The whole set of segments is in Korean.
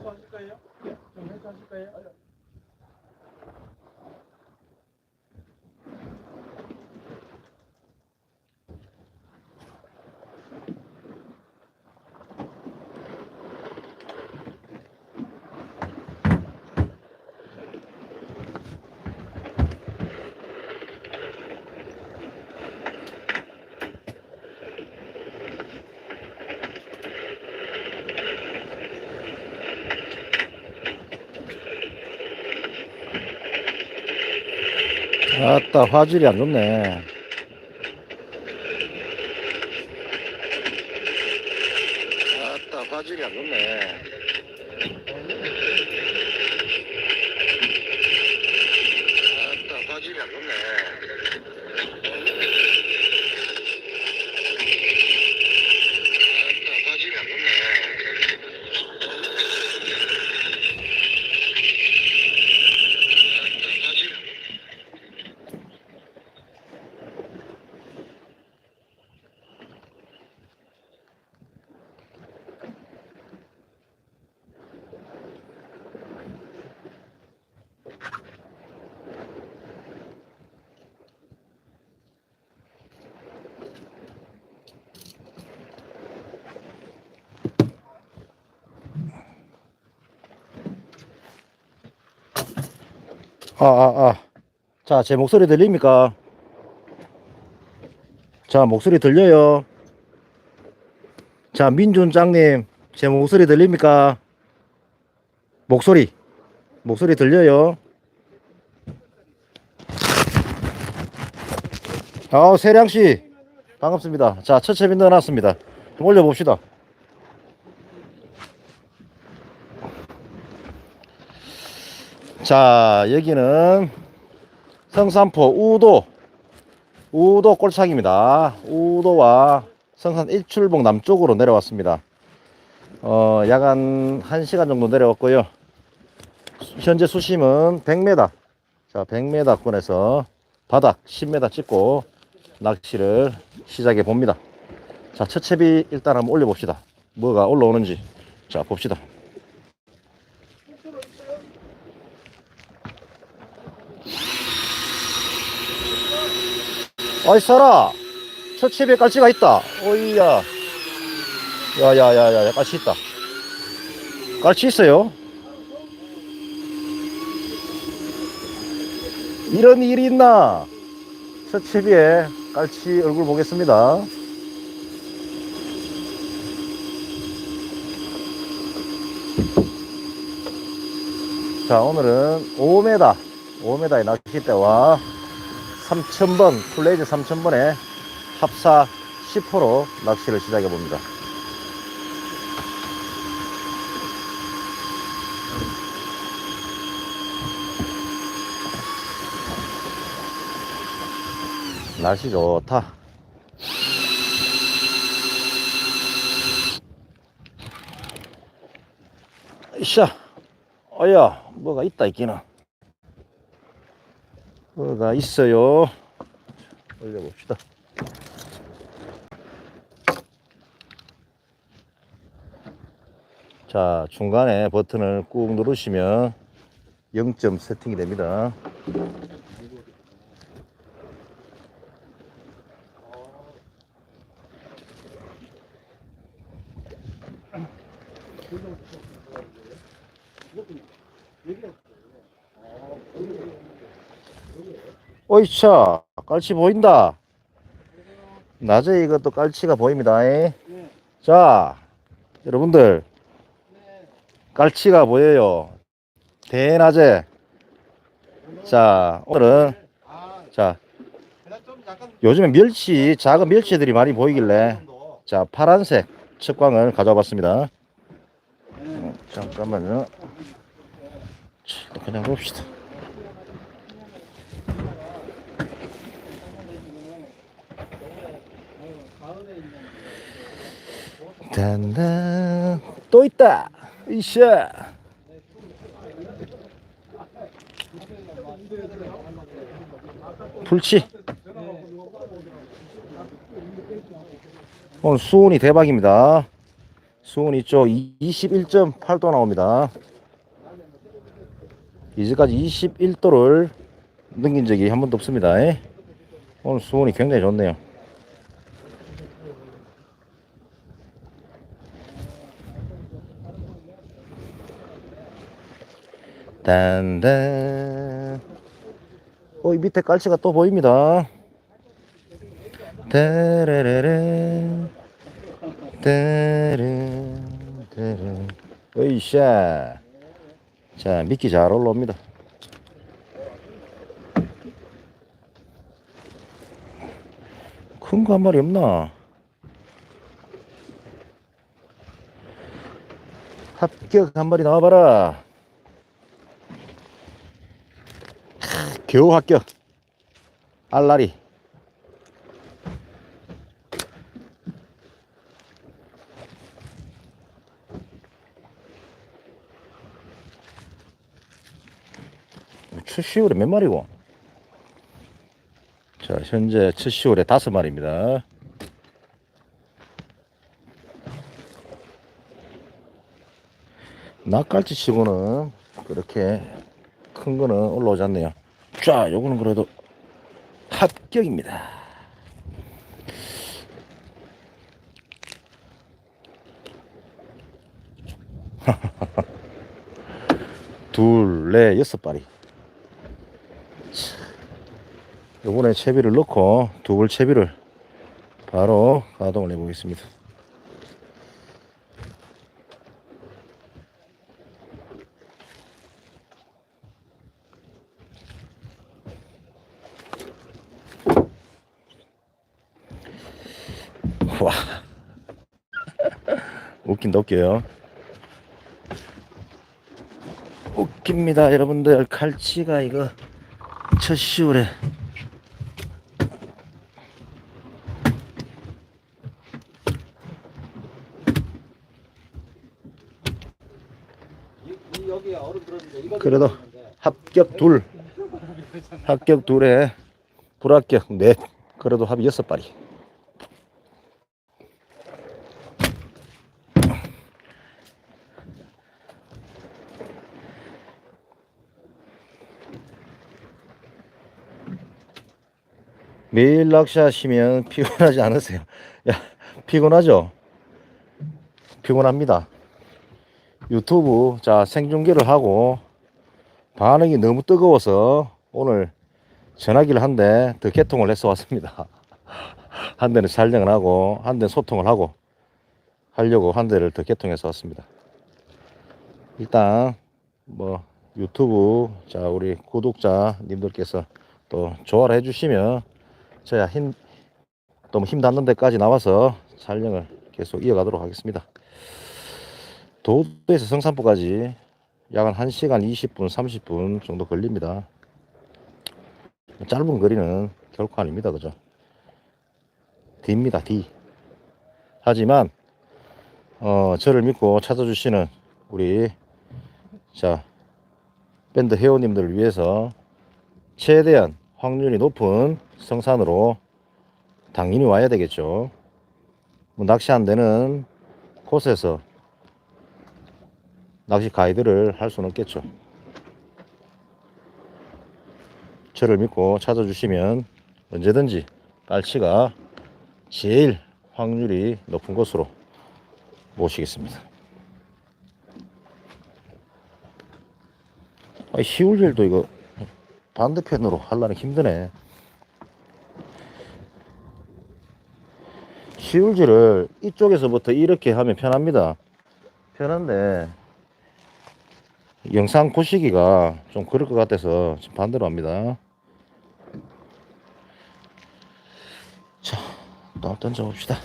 하실 거예요? 좀 해서 하실 거예요? 아따 화질이 안 좋네. 아따 화질이 안 좋네 아따 화질이 안 좋네 아따 화질이 안 좋네 아따 화질이 안 좋네 아, 아, 아. 자, 제 목소리 들립니까? 자, 목소리 들려요? 자, 민준장님, 제 목소리 들립니까? 목소리. 목소리 들려요? 아, 세량씨. 반갑습니다. 자, 첫째 빈 넣어놨습니다. 좀 올려봅시다. 자, 여기는 성산포 우도, 우도 꼴착입니다. 우도와 성산 일출봉 남쪽으로 내려왔습니다. 어, 약한 1시간 정도 내려왔고요. 현재 수심은 100m. 자, 100m권에서 바닥 10m 찍고 낚시를 시작해 봅니다. 자, 첫 채비 일단 한번 올려 봅시다. 뭐가 올라오는지. 자, 봅시다. 아이 살아. 첫 칩에 깔치가 있다. 오이야. 야야야야 깔치 있다. 깔치 있어요? 이런 일이 있나? 첫 칩에 깔치 얼굴 보겠습니다. 자 오늘은 5m 5m의 낚싯대와 3000번 플레이즈 3000번에 합사 10호로 낚시를 시작해 봅니다. 날씨 좋다. 이샤, 어야, 뭐가 있다 있기는. 뭐가 있어요. 올려봅시다. 자, 중간에 버튼을 꾹 누르시면 0점 세팅이 됩니다. 어이차, 깔치 보인다. 낮에 이것도 깔치가 보입니다. 에. 자, 여러분들, 깔치가 보여요. 대낮에. 자, 오늘은, 자, 요즘에 멸치, 작은 멸치들이 많이 보이길래, 자, 파란색 측광을 가져와 봤습니다. 어, 잠깐만요. 자, 그냥 봅시다. 단단 또 있다 이샤 풀치 오늘 수온이 대박입니다 수온 이쪽 21.8도 나옵니다. 이제까지 21도를 넘긴 적이 한 번도 없습니다. 오늘 수온이 굉장히 좋네요. 단단. 어, 이 밑에 깔치가 또 보입니다. 따라라라. 따라. 따라. 으이샤. 자, 미끼 잘 올라옵니다. 큰 거 한 마리 없나? 합격 한 마리 나와봐라. 겨우 합격. 알라리. 첫 시월에 몇 마리고? 자, 현재 첫 시월에 다섯 마리입니다. 낚갈치 치고는 그렇게 큰 거는 올라오지 않네요. 자, 요거는 그래도 합격입니다. 둘, 넷, 여섯 마리. 요번에 채비를 넣고 두벌 채비를 바로 가동을 해 보겠습니다. 와 웃긴다 웃겨요. 웃깁니다 여러분들. 칼치가 이거 첫 이거 그래도 합격 둘. 합격 둘에 불합격 넷. 그래도 합이 여섯 발이 매일 낚시하시면 피곤하지 않으세요? 야 피곤하죠? 피곤합니다. 유튜브 자 생중계를 하고 반응이 너무 뜨거워서 오늘 전화기를 한 대 더 개통을 해서 왔습니다. 한 대는 촬영을 하고 한 대는 소통을 하고 하려고 한 대를 더 개통해서 왔습니다. 일단 뭐 유튜브 자 우리 구독자님들께서 또 좋아를 해주시면 저야 힘 너무 힘 닿는 데까지 나와서 촬영을 계속 이어가도록 하겠습니다. 도도에서 성산포까지 약 한 1시간 20분, 30분 정도 걸립니다. 짧은 거리는 결코 아닙니다. 그죠? D입니다. D. 하지만 어, 저를 믿고 찾아주시는 우리 자 밴드 회원님들을 위해서 최대한 확률이 높은 성산으로 당연히 와야 되겠죠. 뭐 낚시한 데는 곳에서 낚시 가이드를 할 수는 없겠죠. 저를 믿고 찾아주시면 언제든지 깔치가 제일 확률이 높은 곳으로 모시겠습니다. 아, 시울질도 이거 반대편으로 하려면 힘드네. 시울질을 이쪽에서부터 이렇게 하면 편합니다. 편한데 영상 보시기가 좀 그럴 것 같아서 반대로 합니다. 자, 또 던져봅시다.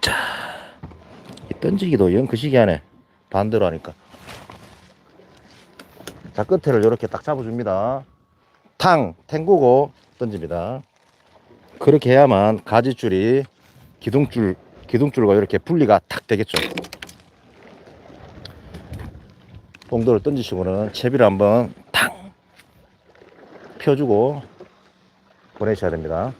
자, 이 던지기도 영 그 시기 하네. 반대로 하니까. 자, 끝에를 이렇게 딱 잡아줍니다. 탕, 탱구고 던집니다. 그렇게 해야만 가지줄이 기둥줄, 기둥줄과 이렇게 분리가 탁 되겠죠. 봉도를 던지시고는 채비를 한번 탕 펴주고 보내셔야 됩니다.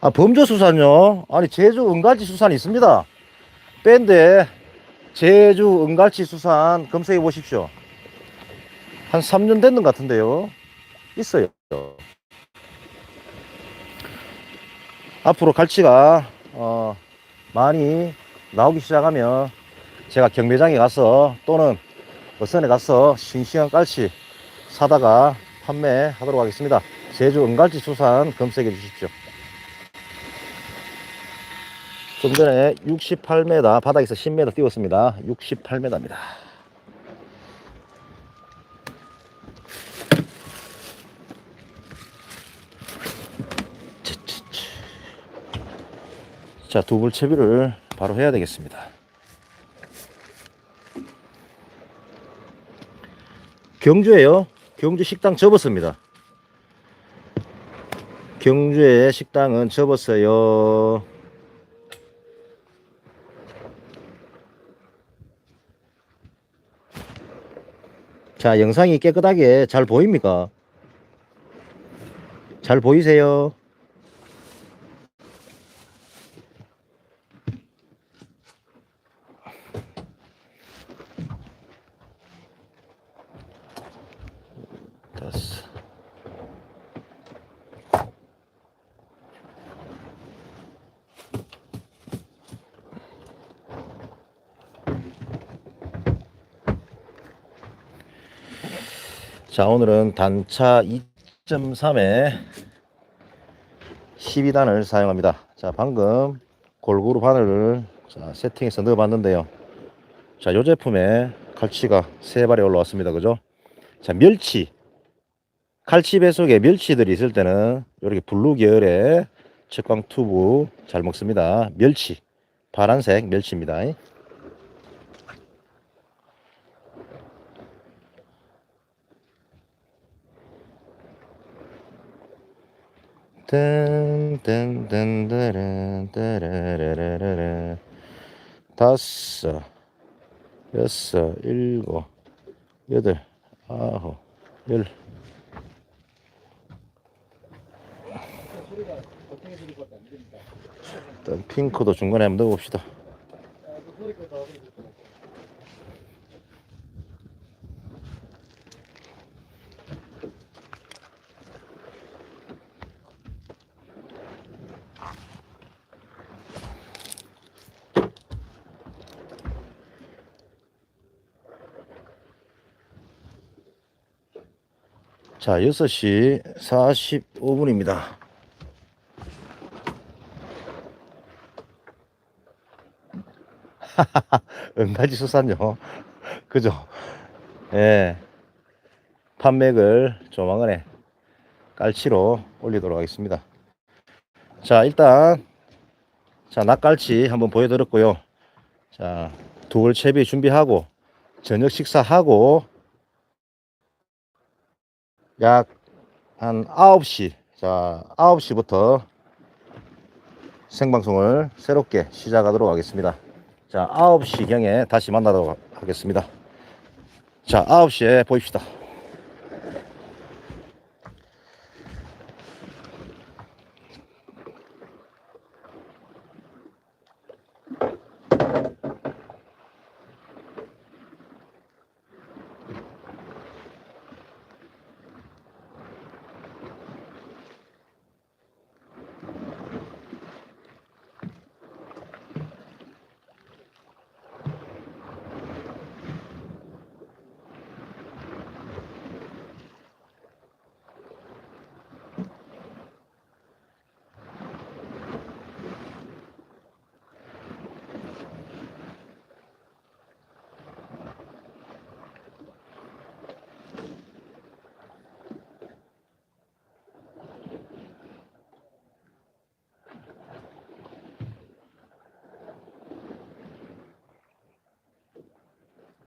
아, 범저 수산요? 아니, 제주 은갈치 수산이 있습니다. 밴드에 제주 은갈치 수산 검색해 보십시오. 한 3년 됐는 것 같은데요. 있어요. 앞으로 갈치가, 어, 많이 나오기 시작하면 제가 경매장에 가서 또는 어선에 가서 싱싱한 깔치 사다가 판매하도록 하겠습니다. 제주 은갈치 수산 검색해 주십시오. 좀 전에 68m 바닥에서 10m 띄웠습니다. 68m입니다. 자, 두불 채비를 바로 해야 되겠습니다. 경주에요. 경주 식당 접었습니다. 경주에 식당은 접었어요. 자, 영상이 깨끗하게 잘 보입니까? 잘 보이세요? 다섯. 자, 오늘은 단차 2.3에 12단을 사용합니다. 자, 방금 골고루 바늘을 자, 세팅해서 넣어 봤는데요. 자, 요 제품에 갈치가 세 발이 올라왔습니다. 그죠? 자, 멸치. 칼치 배속에 멸치들이 있을 때는 이렇게 블루 계열의 측광 튜브 잘 먹습니다. 멸치. 파란색 멸치입니다. 뜬뜬뜬뜨르르르르르 다섯 여섯 일곱 여덟 아홉 열. 일단 핑크도 중간에 한번 넣어봅시다 아, 그 소리가 다 그러고. 자 6시 45분입니다. 은가지 수산요. 그죠? 예. 판맥을 조만간에 깔치로 올리도록 하겠습니다. 자 일단 자 낙갈치 한번 보여드렸고요. 자 두월 채비 준비하고 저녁 식사하고 약 한 9시 자 9시부터 생방송을 새롭게 시작하도록 하겠습니다. 자 9시경에 다시 만나도록 하겠습니다. 자 9시에 보입시다